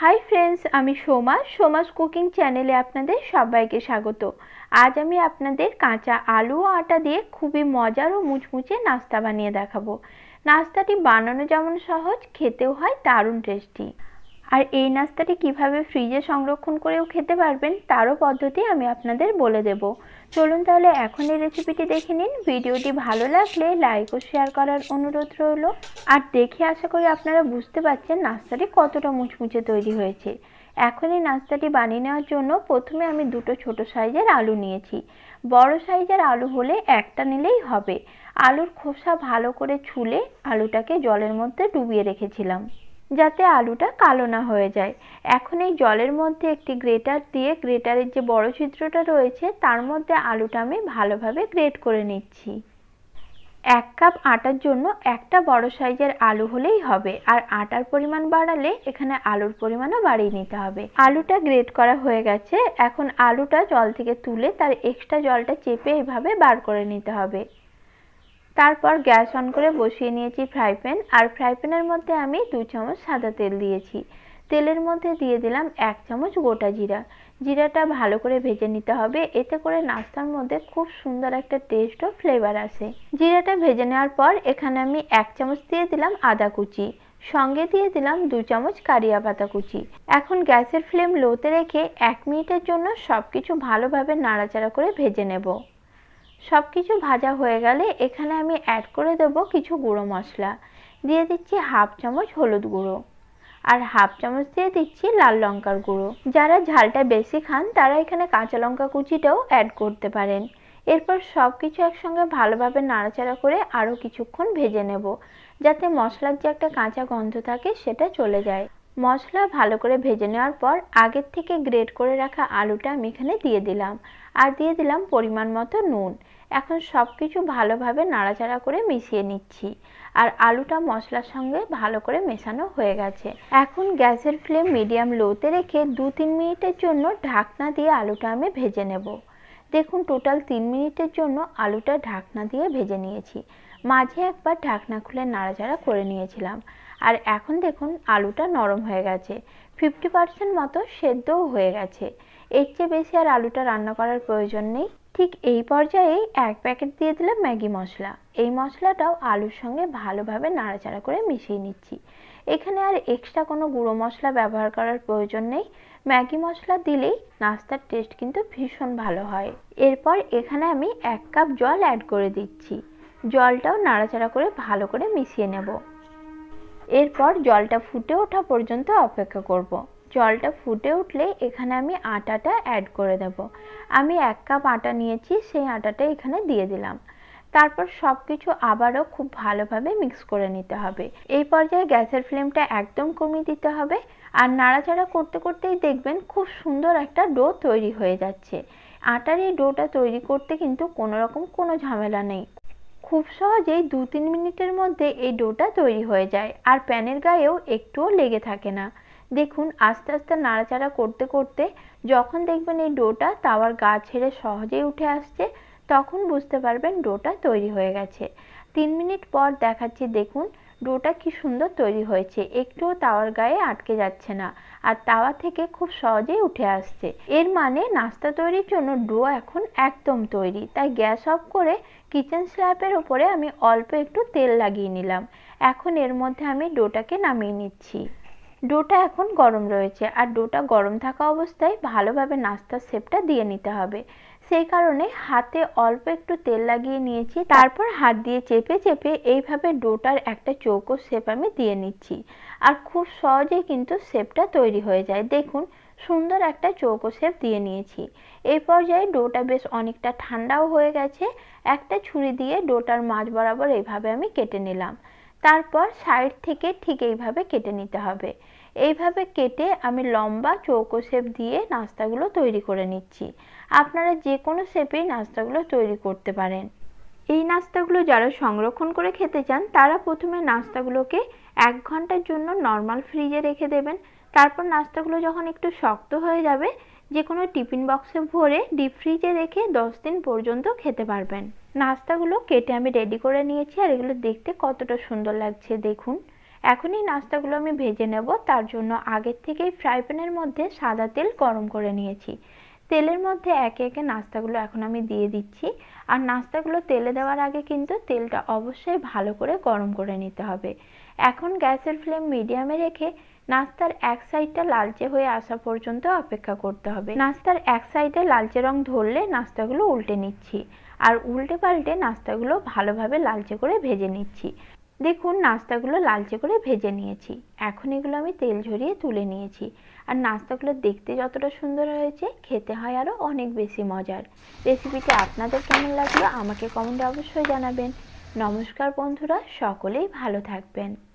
Hi friends আমি Soma, Soma's cooking চ্যানেলে আপনাদের সবাইকে স্বাগত। আজ আমি আপনাদের কাঁচা আলু ও আটা দিয়ে খুবই মজার ও মুচমুচে নাস্তা বানিয়ে দেখাবো। নাস্তাটি বানানো যেমন সহজ, খেতেও হয় দারুণ টেস্টি আর এই নাস্তাটি কীভাবে ফ্রিজে সংরক্ষণ করেও খেতে পারবেন, তারও পদ্ধতি আমি আপনাদের বলে দেব। চলুন তাহলে এখন এই রেসিপিটি দেখে নিন। ভিডিওটি ভালো লাগলে লাইক ও শেয়ার করার অনুরোধ রইল। আর দেখে আশা করি আপনারা বুঝতে পারছেন নাস্তাটি কতটা মুচমুচে তৈরি হয়েছে। এখন এই নাস্তাটি বানিয়ে নেওয়ার জন্য প্রথমে আমি দুটো ছোট সাইজের আলু নিয়েছি। বড় সাইজের আলু হলে একটা নিলেই হবে। আলুর খোসা ভালো করে ছুলে আলুটাকে জলের মধ্যে ডুবিয়ে রেখেছিলাম। যাতে আলুটা কালো না হয়ে যায়। এখন এই জলের মধ্যে একটি গ্রেটার দিয়ে গ্রেটারের যে বড় ছিদ্রটা রয়েছে, তার মধ্যে আলুটা আমি ভালোভাবে গ্রেট করে নিচ্ছি। এক কাপ আটার জন্য একটা বড় সাইজের আলু হলেই হবে, আর আটার পরিমাণ বাড়ালে এখানে আলুর পরিমাণও বাড়িয়ে নিতে হবে। আলুটা গ্রেট করা হয়ে গেছে, এখন আলুটা জল থেকে তুলে তার এক্সট্রা জলটা চেপে এভাবে বার করে নিতে হবে। তারপর গ্যাস অন করে বসিয়ে নিয়েছি ফ্রাই প্যান, আর ফ্রাই প্যানের মধ্যে আমি দু চামচ সাদা তেল দিয়েছি। তেলের মধ্যে দিয়ে দিলাম এক চামচ গোটা জিরা। জিরাটা ভালো করে ভেজে নিতে হবে, এতে করে নাস্তার মধ্যে খুব সুন্দর একটা টেস্ট ও ফ্লেভার আসে। জিরাটা ভেজে নেওয়ার পর এখানে আমি এক চামচ দিয়ে দিলাম আদা কুচি, সঙ্গে দিয়ে দিলাম দু চামচ কারিয়া পাতা কুচি। এখন গ্যাসের ফ্লেম লোতে রেখে এক মিনিটের জন্য সব কিছু ভালোভাবে নাড়াচাড়া করে ভেজে নেব। সব কিছু ভাজা হয়ে গেলে এখানে আমি অ্যাড করে দেব কিছু গুঁড়ো মশলা। দিয়ে দিচ্ছি হাফ চামচ হলুদ গুঁড়ো। আর হাফ চামচ দিয়ে দিচ্ছি লাল লঙ্কার গুঁড়ো। যারা ঝালটা বেশি খান, তারা এখানে কাঁচা লঙ্কা কুচিটাও অ্যাড করতে পারেন। এরপর সব কিছু একসঙ্গে ভালোভাবে নাড়াচাড়া করে আরও কিছুক্ষণ ভেজে নেব, যাতে মশলার যে একটা কাঁচা গন্ধ থাকে সেটা চলে যায়। মশলা ভালো করে ভেজে নেওয়ার পর আগের থেকে গ্রেট করে রাখা আলুটা আমি এখানে দিয়ে দিলাম। আর দিয়ে দিলাম পরিমাণ মতো নুন। এখন সব কিছু ভালোভাবে নাড়াচাড়া করে মিশিয়ে নিচ্ছি। আর আলুটা মশলার সঙ্গে ভালো করে মেশানো হয়ে গেছে। এখন গ্যাসের ফ্লেম মিডিয়াম লোতে রেখে দু তিন মিনিটের জন্য ঢাকনা দিয়ে আলুটা আমি ভেজে নেব। দেখুন টোটাল তিন মিনিটের জন্য আলুটা ঢাকনা দিয়ে ভেজে নিয়েছি। মাঝে একবার ঢাকনা খুলে নাড়াচাড়া করে নিয়েছিলাম। আর এখন দেখুন আলুটা নরম হয়ে গেছে। ফিফটি পার্সেন্ট মতো সেদ্ধও হয়ে গেছে। এর চেয়ে বেশি আর আলুটা রান্না করার প্রয়োজন নেই। ঠিক এই পর্যায়ে এক প্যাকেট দিয়ে দিলাম ম্যাগি মশলা। এই মশলাটাও আলুর সঙ্গে ভালোভাবে নাড়াচাড়া করে মিশিয়ে নিচ্ছি। এখানে আর এক্সট্রা কোনো গুঁড়ো মশলা ব্যবহার করার প্রয়োজন নেই। ম্যাগি মশলা দিলেই নাস্তার টেস্ট কিন্তু ভীষণ ভালো হয়। এরপর এখানে আমি এক কাপ জল অ্যাড করে দিচ্ছি। জলটাও নাড়াচাড়া করে ভালো করে মিশিয়ে নেব। এরপর জলটা ফুটে ওঠা পর্যন্ত অপেক্ষা করব। জলটা ফুটে উঠলে এখানে আমি আটাটা অ্যাড করে দেব। আমি এক কাপ আটা নিয়েছি, সেই আটাটা এখানে দিয়ে দিলাম। তারপর সব কিছু আবারও খুব ভালোভাবে মিক্স করে নিতে হবে। এই পর্যায়ে গ্যাসের ফ্লেমটা একদম কমিয়ে দিতে হবে আর নাড়াচাড়া করতে করতেই দেখবেন খুব সুন্দর একটা ডো তৈরি হয়ে যাচ্ছে। আটার এই ডোটা তৈরি করতে কিন্তু কোনো রকম কোনো ঝামেলা নেই। খুব সহজেই দু তিন মিনিটের মধ্যে এই ডোটা তৈরি হয়ে যায়, আর প্যানের গায়েও একটুও লেগে থাকে না। দেখুন, আস্তে আস্তে নাড়াচাড়া করতে করতে যখন দেখবেন এই ডোটা তাওয়ার গা ছেড়ে সহজেই উঠে আসছে, তখন বুঝতে পারবেন ডোটা তৈরি হয়ে গেছে। তিন মিনিট পর দেখাচ্ছি, দেখুন ডোটা কি সুন্দর তৈরি হয়েছে। একটুও তাওয়ার গায়ে আটকে যাচ্ছে না আর তাওয়া থেকে খুব সহজেই উঠে আসছে। এর মানে নাস্তা তৈরির জন্য ডো এখন একদম তৈরি। তাই গ্যাস অফ করে কিচেন স্ল্যাপের ওপরে আমি অল্প একটু তেল লাগিয়ে নিলাম। এখন এর মধ্যে আমি ডোটাকে নামিয়ে নিচ্ছি। ডোটা এখন গরম রয়েছে আর ডোটা গরম থাকা অবস্থায় ভালোভাবে নাস্তার শেপটা দিয়ে নিতে হবে। সেই কারণে হাতে অল্প একটু তেল লাগিয়ে নিয়েছি। তারপর হাত দিয়ে চেপে চেপে এইভাবে ডোটার একটা চৌকো শেপ আমি দিয়ে নিচ্ছি। আর খুব সহজে কিন্তু শেপটা তৈরি হয়ে যায়। দেখুন, সুন্দর একটা চৌকো শেপ দিয়ে নিয়েছি। এই পর্যায়ে ডোটা বেশ অনেকটা ঠান্ডাও হয়ে গেছে। একটা ছুরি দিয়ে ডোটার মাঝ বরাবর এইভাবে আমি কেটে নিলাম। তারপর সাইড থেকে ঠিক এইভাবে কেটে নিতে হবে। এইভাবে কেটে আমি লম্বা চৌকো শেপ দিয়ে নাস্তাগুলো তৈরি করে নিচ্ছি। আপনারা যে কোনো শেপেই নাস্তাগুলো তৈরি করতে পারেন। এই নাস্তাগুলো যারা সংরক্ষণ করে খেতে চান, তারা প্রথমে নাস্তাগুলোকে এক ঘণ্টার জন্য নর্মাল ফ্রিজে রেখে দেবেন। তারপর নাস্তাগুলো যখন একটু শক্ত হয়ে যাবে যে কোনো টিফিন বক্সে ভরে ডিপ ফ্রিজে রেখে দশ দিন পর্যন্ত খেতে পারবেন। নাস্তাগুলো কেটে আমি রেডি করে নিয়েছি, আর এগুলো দেখতে কতটা সুন্দর লাগছে দেখুন। এখনই নাস্তাগুলো আমি ভেজে নেব, তার জন্য আগের থেকেই ফ্রাই প্যানের মধ্যে সাদা তেল গরম করে নিয়েছি। তেলের মধ্যে একে একে নাস্তাগুলো এখন আমি দিয়ে দিচ্ছি। আর নাস্তাগুলো তেলে দেওয়ার আগে কিন্তু তেলটা অবশ্যই ভালো করে গরম করে নিতে হবে। এখন গ্যাসের ফ্লেম মিডিয়ামে রেখে নাস্তার এক সাইডটা লালচে হয়ে আসা পর্যন্ত অপেক্ষা করতে হবে। নাস্তার এক সাইডে লালচে রং ধরলে নাস্তাগুলো উল্টে নিচ্ছি। আর উল্টে পাল্টে নাস্তাগুলো ভালোভাবে লালচে করে ভেজে নিচ্ছি। দেখুন, নাস্তাগুলো লালচে করে ভেজে নিয়েছি। এখন এগুলো আমি তেল ঝরিয়ে তুলে নিয়েছি। আর নাস্তাগুলো দেখতে যতটা সুন্দর হয়েছে, খেতে হয় আরও অনেক বেশি মজার। রেসিপিটা আপনাদের কেমন লাগল আমাকে কমেন্টে অবশ্যই জানাবেন। নমস্কার বন্ধুরা, সকলেই ভালো থাকবেন।